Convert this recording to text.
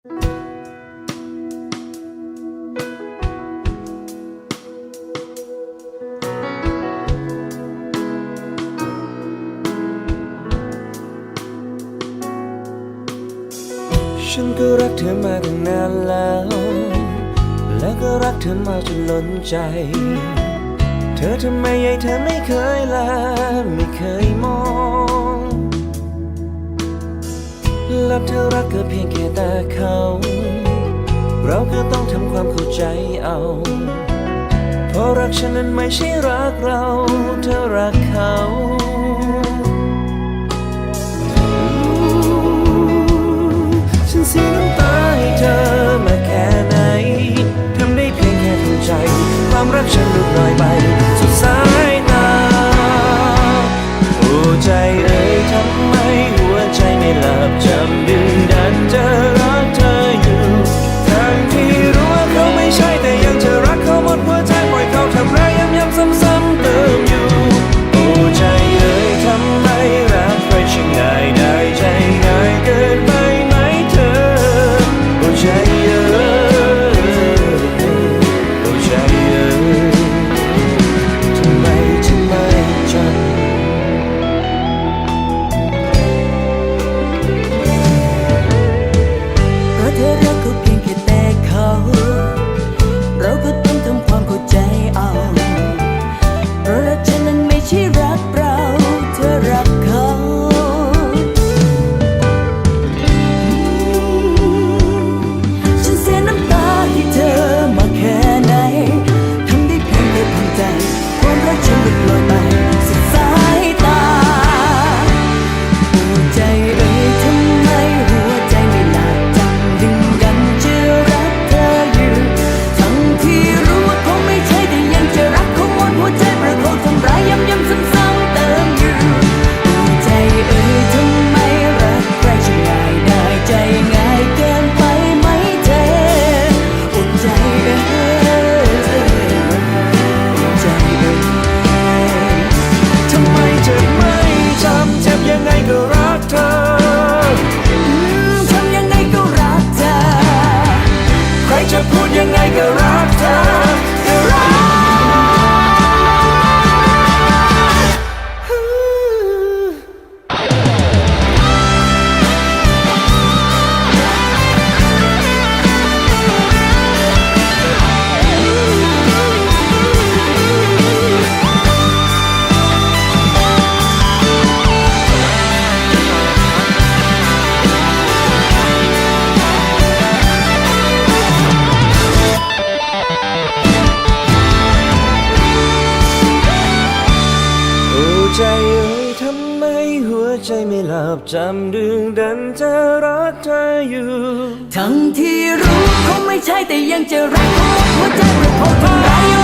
ฉันก็รักเธอมาตั้งนานแล้ว และก็รักเธอมาจนล้นใจ เธอทำไมใหญ่เธอไม่เคยลาไม่เคยมองับเธอรักก็เพียงแค่ตาเขา เราก็ต้องทำความเข้าใจเอา เพราะรักฉันนั้นไม่ใช่รักเรา เธอรักเขาฉันเสียน้ำตาให้เธอมาแค่ไหนทำได้เพียงแค่ทำใจ ความรักฉันลดน้อยไป ใจเอ่ยทำไมหัวใจไม่หลับจำดึงดันจะรักเธออยู่ ทั้งที่รู้คงไม่ใช่แต่ยังจะรักหัวใจเราคงทำร้า